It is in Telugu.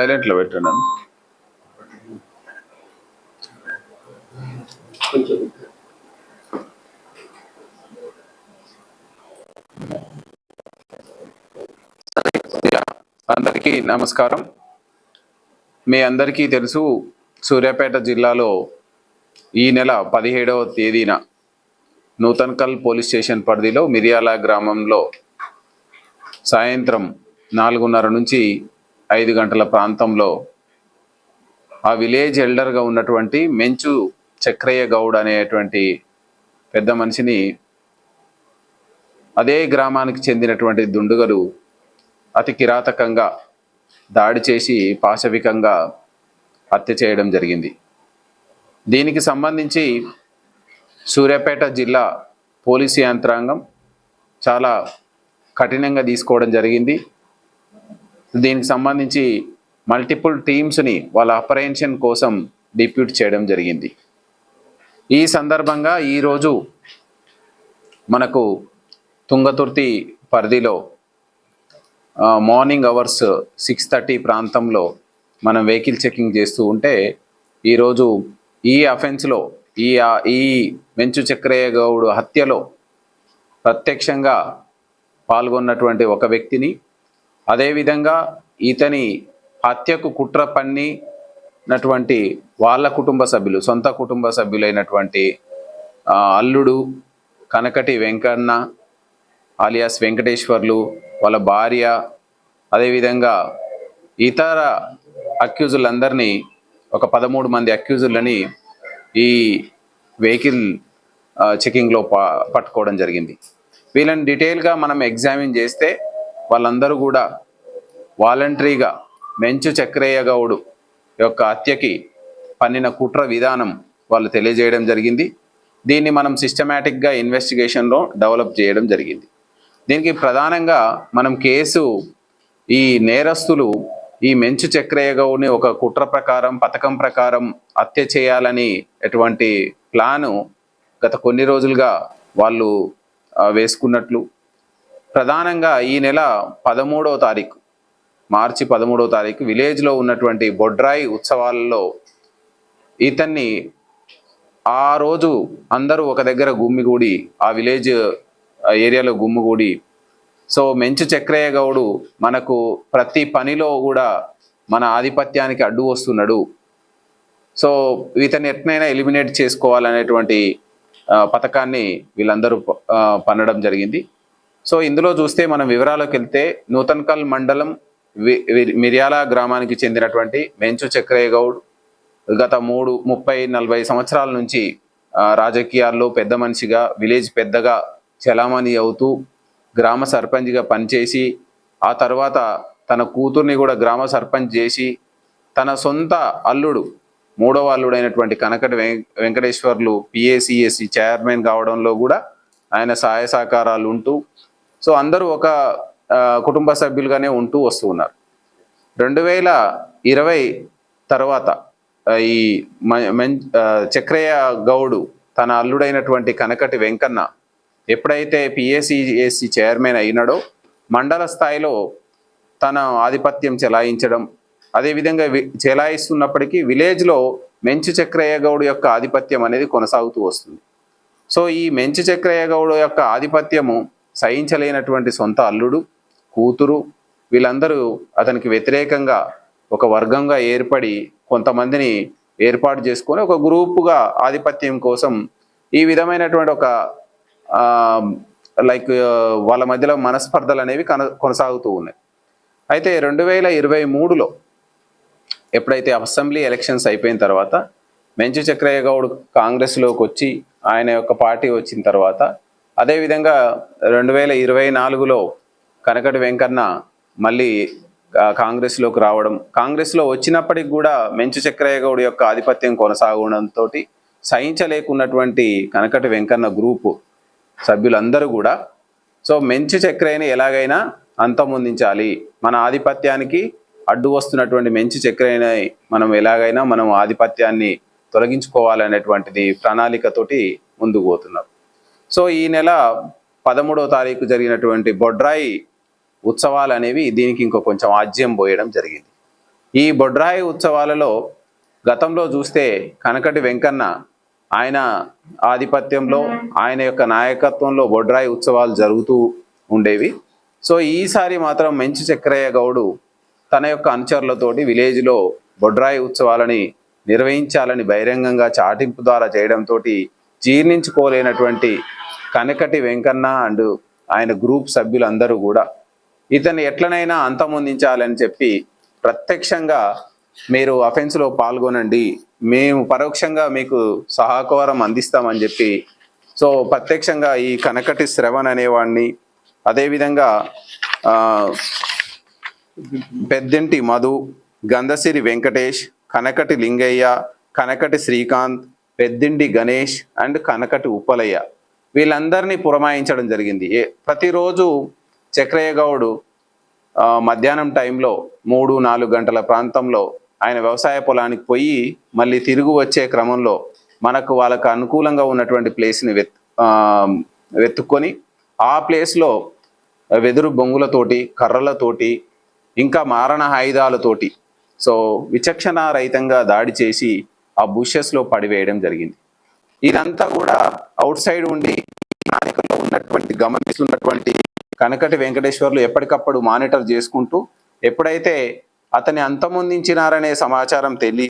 సైలెంట్లో పెట్టండి అందరికీ నమస్కారం. మీ అందరికీ తెలుసు సూర్యాపేట జిల్లాలో ఈ నెల పదిహేడవ తేదీన నూతన్కల్ పోలీస్ స్టేషన్ పరిధిలో మిరియాల గ్రామంలో సాయంత్రం నాలుగున్నర నుంచి ఐదు గంటల ప్రాంతంలో ఆ విలేజ్ ఎల్డర్గా ఉన్నటువంటి మెంచు చక్రయ్య గౌడ్ అనేటువంటి పెద్ద మనిషిని అదే గ్రామానికి చెందినటువంటి దుండుగలు అతి కిరాతకంగా దాడి చేసి పాశవికంగా హత్య చేయడం జరిగింది. దీనికి సంబంధించి సూర్యాపేట జిల్లా పోలీసు యంత్రాంగం చాలా కఠినంగా తీసుకోవడం జరిగింది. దీనికి సంబంధించి మల్టిపుల్ టీమ్స్ని వాళ్ళ అపరేషన్ కోసం డిప్యూట్ చేయడం జరిగింది. ఈ సందర్భంగా ఈరోజు మనకు తుంగతుర్తి పరిధిలో మార్నింగ్ అవర్స్ సిక్స్ థర్టీ ప్రాంతంలో మనం వెహికల్ చెకింగ్ చేస్తూ ఉంటే ఈరోజు ఈ అఫెన్స్లో ఈ ఈ మెంచు చక్రయ్య గౌడ్ హత్యలో ప్రత్యక్షంగా పాల్గొన్నటువంటి ఒక వ్యక్తిని అదేవిధంగా ఇతని హత్యకు కుట్ర పన్నినటువంటి వాళ్ళ కుటుంబ సభ్యులు సొంత కుటుంబ సభ్యులైనటువంటి అల్లుడు కనకటి వెంకన్న ఆలియాస్ వెంకటేశ్వర్లు వాళ్ళ భార్య అదేవిధంగా ఇతర అక్యూజులందరినీ ఒక పదమూడు మంది అక్యూజులని ఈ వెహికల్ చెకింగ్లో పట్టుకోవడం జరిగింది. వీళ్ళని డీటెయిల్గా మనం ఎగ్జామిన్ చేస్తే వాళ్ళందరూ కూడా వాలంటరీగా మెంచు చక్రయ్య గౌడు యొక్క హత్యకి పన్నిన కుట్ర విధానం వాళ్ళు తెలియజేయడం జరిగింది. దీన్ని మనం సిస్టమేటిక్గా ఇన్వెస్టిగేషన్లో డెవలప్ చేయడం జరిగింది. దీనికి ప్రధానంగా మనం కేసు ఈ నేరస్తులు ఈ మెంచు చక్రయ్య గౌడ్ని ఒక కుట్ర ప్రకారం పథకం ప్రకారం హత్య చేయాలని ఎటువంటి ప్లాను గత కొన్ని రోజులుగా వాళ్ళు వేసుకున్నట్లు ప్రధానంగా ఈ నెల పదమూడవ తారీఖు మార్చి పదమూడవ తారీఖు విలేజ్లో ఉన్నటువంటి బొడ్రాయి ఉత్సవాలలో ఇతన్ని ఆ రోజు అందరూ ఒక దగ్గర గుమ్మిగూడి ఆ విలేజ్ ఏరియాలో గుమ్మిగూడి సో మెంచు చక్రయ్య గౌడు మనకు ప్రతి పనిలో కూడా మన ఆధిపత్యానికి అడ్డు వస్తున్నాడు. సో ఇతన్ని ఎట్నైనా ఎలిమినేట్ చేసుకోవాలనేటువంటి పథకాన్ని వీళ్ళందరూ ప- పన్నడం జరిగింది. సో ఇందులో చూస్తే మనం వివరాలకు వెళ్తే నూతన్కల్ మండలం వి- వి- మిర్యాల గ్రామానికి చెందినటువంటి మెంచు చక్రయ్య గౌడ్ గత మూడు ముప్పై నలభై సంవత్సరాల నుంచి రాజకీయాల్లో పెద్ద మనిషిగా విలేజ్ పెద్దగా చలామణి అవుతూ గ్రామ సర్పంచ్గా పనిచేసి ఆ తర్వాత తన కూతుర్ని కూడా గ్రామ సర్పంచ్ చేసి తన సొంత అల్లుడు మూడవ అల్లుడైనటువంటి కనకటి వెం- వెంకటేశ్వర్లు పిఏసిఎస్సి చైర్మన్ కావడంలో కూడా ఆయన సహాయ సహకారాలు ఉంటూ సో అందరూ ఒక కుటుంబ సభ్యులుగానే ఉంటూ వస్తూ ఉన్నారు. రెండు వేల ఇరవై తర్వాత ఈ మ- చక్రయ్య గౌడు తన అల్లుడైనటువంటి కనకటి వెంకన్న ఎప్పుడైతే పిఎస్సిఎస్సి చైర్మన్ అయినాడో మండల స్థాయిలో తన ఆధిపత్యం చెలాయించడం అదేవిధంగా వి- చెలాయిస్తున్నప్పటికీ విలేజ్లో మెంచు చక్రయ్య గౌడు యొక్క ఆధిపత్యం అనేది కొనసాగుతూ వస్తుంది. సో ఈ మెంచు చక్రయ్య గౌడు యొక్క ఆధిపత్యము సహించలేనటువంటి సొంత అల్లుడు కూతురు వీళ్ళందరూ అతనికి వ్యతిరేకంగా ఒక వర్గంగా ఏర్పడి కొంతమందిని ఏర్పాటు చేసుకొని ఒక గ్రూపుగా ఆధిపత్యం కోసం ఈ విధమైనటువంటి ఒక లైక్ వాళ్ళ మధ్యలో మనస్పర్ధలు అనేవి కన కొనసాగుతూ ఉన్నాయి. అయితే రెండు వేల ఇరవై మూడులో ఎప్పుడైతే అసెంబ్లీ ఎలక్షన్స్ అయిపోయిన తర్వాత మెంచు చక్రయ్య గౌడ్ కాంగ్రెస్లోకి వచ్చి ఆయన యొక్క పార్టీ వచ్చిన తర్వాత అదేవిధంగా రెండు వేల ఇరవై నాలుగులో కనకటి వెంకన్న మళ్ళీ కాంగ్రెస్లోకి రావడం కాంగ్రెస్లో వచ్చినప్పటికి కూడా మెంచు చక్రయ్య గౌడ్ యొక్క ఆధిపత్యం కొనసాగడంతో సహించలేకున్నటువంటి కనకటి వెంకన్న గ్రూపు సభ్యులందరూ కూడా సో మెంచు చక్రయ్యని ఎలాగైనా అంతమొందించాలి. మన ఆధిపత్యానికి అడ్డు వస్తున్నటువంటి మెంచు చక్రయ్యని మనం ఎలాగైనా మనం ఆధిపత్యాన్ని తొలగించుకోవాలనేటువంటిది ప్రణాళికతోటి ముందుకు పోతున్నారు. సో ఈ నెల పదమూడవ తారీఖు జరిగినటువంటి బొడ్రాయి ఉత్సవాలు అనేవి దీనికి ఇంకో కొంచెం ఆజ్యం పోయడం జరిగింది. ఈ బొడ్రాయి ఉత్సవాలలో గతంలో చూస్తే కనకటి వెంకన్న ఆయన ఆధిపత్యంలో ఆయన యొక్క నాయకత్వంలో బొడ్రాయి ఉత్సవాలు జరుగుతూ ఉండేవి. సో ఈసారి మాత్రం మంచి చక్రయ్య గౌడు తన యొక్క అనుచరులతోటి విలేజ్లో బొడ్రాయి ఉత్సవాలని నిర్వహించాలని బహిరంగంగా చాటింపు ద్వారా చేయడంతో జీర్ణించుకోలేనటువంటి కనకటి వెంకన్న అండ్ ఆయన గ్రూప్ సభ్యులందరూ కూడా ఇతన్ని ఎట్లనైనా అంతమొందించాలని చెప్పి ప్రత్యక్షంగా మీరు అఫెన్స్లో పాల్గొనండి. మేము పరోక్షంగా మీకు సహకారం అందిస్తామని చెప్పి సో ప్రత్యక్షంగా ఈ కనకటి శ్రవణ్ అనేవాడిని అదేవిధంగా పెద్దంటి పెద్దింటి మధు గంధసిరి వెంకటేష్ కనకటి లింగయ్య కనకటి శ్రీకాంత్ పెద్దింటి గణేష్ అండ్ కనకటి ఉప్పలయ్య. వీళ్ళందరినీ పురమాయించడం జరిగింది. ఏ- ప్రతిరోజు చక్రయ్య గౌడు మధ్యాహ్నం టైంలో మూడు నాలుగు గంటల ప్రాంతంలో ఆయన వ్యవసాయ పొలానికి పోయి మళ్ళీ తిరిగి వచ్చే క్రమంలో మనకు వాళ్ళకు అనుకూలంగా ఉన్నటువంటి ప్లేస్ని వెత్ వెతుక్కొని ఆ ప్లేస్లో వెదురు బొంగులతోటి కర్రలతోటి ఇంకా మారణ ఆయుధాలతోటి సో విచక్షణ రహితంగా దాడి చేసి ఆ బుషెస్లో పడివేయడం జరిగింది. ఇదంతా కూడా అవుట్ సైడ్ ఉండి నాయకుల్లో ఉన్నటువంటి గమనిస్తున్నటువంటి కనకటి వెంకటేశ్వర్లు ఎప్పటికప్పుడు మానిటర్ చేసుకుంటూ ఎప్పుడైతే అతన్ని అంతమొందించినారనే సమాచారం తెలియ